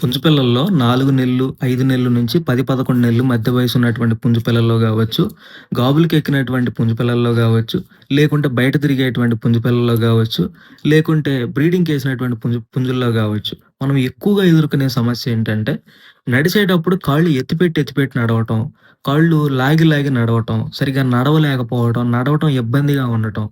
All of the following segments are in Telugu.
పుంజుపిల్లల్లో నాలుగు నెలలు, ఐదు నెలలు నుంచి 10, 11 నెలలు మధ్య వయసు ఉన్నటువంటి పుంజుపిల్లల్లో కావచ్చు గాబులకి ఎక్కినటువంటి పుంజుపిల్లల్లో కావచ్చు లేకుంటే బయట తిరిగేటువంటి పుంజుపిల్లల్లో కావచ్చు లేకుంటే బ్రీడింగ్ చేసినటువంటి పుంజు పుంజుల్లో కావచ్చు. మనం ఎక్కువగా ఎదుర్కొనే సమస్య ఏంటంటే, నడిచేటప్పుడు కాళ్ళు ఎత్తిపెట్టి, ఎత్తిపెట్టి నడవటం, కాళ్ళు లాగి, లాగి నడవటం, సరిగ్గా నడవలేకపోవటం, నడవటం ఇబ్బందిగా ఉండటం,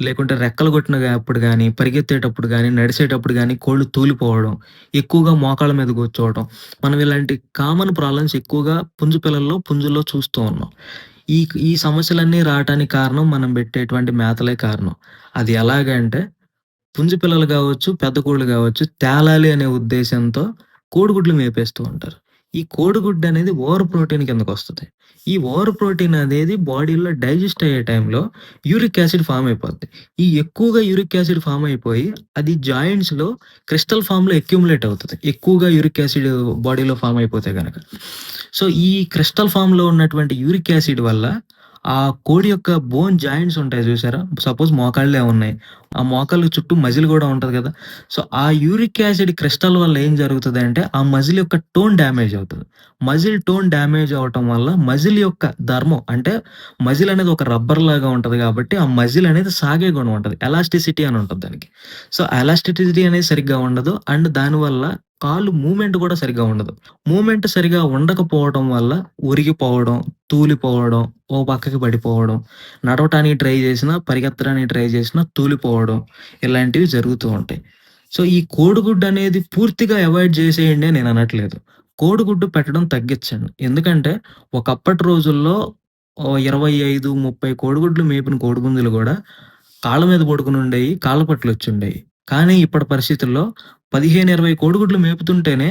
లేకుంటే రెక్కలు కొట్టిన అప్పుడు కానీ పరిగెత్తేటప్పుడు కానీ నడిచేటప్పుడు కానీ కోళ్ళు తూలిపోవడం, ఎక్కువగా మోకాళ్ళ మీద కూర్చోవడం మనం ఇలాంటి కామన్ ప్రాబ్లమ్స్ ఎక్కువగా పుంజు పిల్లల్లో, పుంజుల్లో చూస్తూ ఉన్నాం. ఈ ఈ సమస్యలన్నీ రావటానికి కారణం మనం పెట్టేటువంటి మేతలే కారణం. అది ఎలాగంటే, పుంజు పిల్లలు కావచ్చు పెద్ద కోళ్ళు కావచ్చు తేలాలి అనే ఉద్దేశంతో కోడిగుడ్లు మేపేస్తూ ఉంటారు. ఈ కోడిగుడ్డనేది ఓవర్ ప్రోటీన్ కిందకు వస్తుంది. ఈ ఓవర్ ప్రోటీన్ అనేది బాడీలో డైజెస్ట్ అయ్యే టైంలో యూరిక్ యాసిడ్ ఫామ్ అయిపోద్ది. ఈ ఎక్కువగా యూరిక్ యాసిడ్ ఫామ్ అయిపోయి, అది జాయింట్స్‌లో క్రిస్టల్ ఫామ్లో అక్యుములేట్ అవుతుంది. ఎక్కువగా యూరిక్ యాసిడ్ బాడీలో ఫామ్ అయిపోతే కనుక సో, ఈ క్రిస్టల్ ఫామ్లో ఉన్నటువంటి యూరిక్ యాసిడ్ వల్ల, ఆ కోడి యొక్క బోన్ జాయింట్స్ ఉంటాయి చూసారా? సపోజ్ మోకాళ్ళే ఉన్నాయి. ఆ మోకాళ్ళ చుట్టూ మజిల్ కూడా ఉంటుంది కదా సో, ఆ యూరిక్ యాసిడ్ క్రిస్టల్ వల్ల ఏం జరుగుతదంటే, ఆ మజిల్ యొక్క టోన్ డ్యామేజ్ అవుతుంది మజిల్ టోన్ డ్యామేజ్ అవ్వటం వల్ల, మజిల్ యొక్క ధర్మం అంటే, మజిల్ అనేది ఒక రబ్బర్ లాగా ఉంటుంది కాబట్టి ఆ మజిల్ అనేది సాగే గుణం ఉంటుంది ఎలాస్టిసిటీ అని ఉంటుంది దానికి. సో, ఎలాస్టిసిటీ అనేది సరిగ్గా ఉండదు. అండ్ దానివల్ల కాళ్ళు మూవ్‌మెంట్ కూడా సరిగ్గా ఉండదు. మూమెంట్ సరిగ్గా ఉండకపోవడం వల్ల ఉరిగిపోవడం తూలిపోవడం, ఓ పక్కకి పడిపోవడం, నడవటానికి ట్రై చేసినా, పరిగెత్తడానికి ట్రై చేసినా తూలిపోవడం, ఇలాంటివి జరుగుతూ ఉంటాయి. సో, ఈ కోడిగుడ్డు అనేది పూర్తిగా అవాయిడ్ చేసేయండి నేను అనట్లేదు. కోడిగుడ్డు పెట్టడం తగ్గించండి ఎందుకంటే, ఒకప్పటి రోజుల్లో ఇరవై ఐదు ముప్పై కోడిగుడ్లు మేపిన కోడిగుందులు కూడా కాళ్ళ మీద పడుకుని ఉండేవి కాళ్ళ పట్లు వచ్చుండేవి కానీ ఇప్పటి పరిస్థితుల్లో 15, 20 కోడిగుడ్లు మేపుతుంటేనే,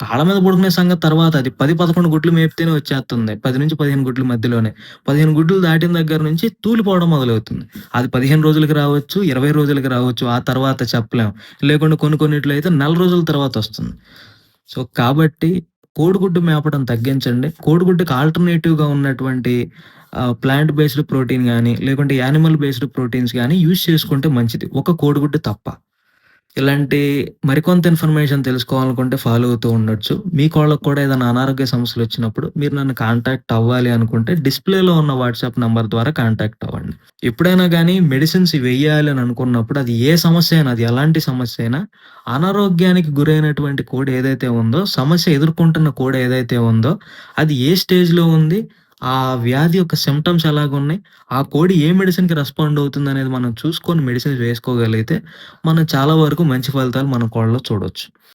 కాళ్ళ మీద పడుకునే సంగతి తర్వాత అది 10, 11 గుడ్లు మేపితేనే వచ్చేస్తుంది పది నుంచి పదిహేను గుడ్ల మధ్యలోనే. 15 గుడ్లు దాటిన దగ్గర నుంచి తూలిపోవడం మొదలవుతుంది. అది 15 రోజులకి రావచ్చు, 20 రోజులకి రావచ్చు. ఆ తర్వాత చెప్పలేం. లేకుంటే కొన్ని కొన్నిట్లో అయితే నెల రోజుల తర్వాత వస్తుంది సో, కాబట్టి కోడిగుడ్డు మేపడం తగ్గించండి. కోడిగుడ్డుకి ఆల్టర్‌నేటివ్‌గా ఉన్నటువంటి ప్లాంట్ బేస్డ్ ప్రోటీన్ కానీ లేకుంటే యానిమల్ బేస్డ్ ప్రోటీన్స్ కానీ యూజ్ చేసుకుంటే మంచిది. ఒక కోడిగుడ్డు తప్ప. ఇలాంటి మరికొంత ఇన్ఫర్మేషన్ తెలుసుకోవాలనుకుంటే ఫాలో అవుతూ ఉండొచ్చు. మీ కోళ్ళకి కూడా ఏదైనా అనారోగ్య సమస్యలు వచ్చినప్పుడు మీరు నన్ను కాంటాక్ట్ అవ్వాలి అనుకుంటే డిస్‌ప్లేలో ఉన్న వాట్సాప్ నంబర్ ద్వారా కాంటాక్ట్ అవ్వండి. ఎప్పుడైనా కానీ మెడిసిన్స్ వేయాలి అని అనుకున్నప్పుడు అది ఏ సమస్య అయినా, అది ఎలాంటి సమస్య అయినా, అనారోగ్యానికి గురైనటువంటి కోడ్ ఏదైతే ఉందో, సమస్య ఎదుర్కొంటున్న కోడ్ ఏదైతే ఉందో, అది ఏ స్టేజ్‌లో ఉంది, ఆ వ్యాధి యొక్క సిమ్టమ్స్ ఎలాగున్నాయి, ఆ కోడి ఏ మెడిసిన్‌కి రెస్పాండ్ అవుతుందనేది మనం చూసుకొని మెడిసిన్స్ వేసుకోగలిగితే, మనం చాలా వరకు మంచి ఫలితాలు మన కోళ్ళలో చూడొచ్చు.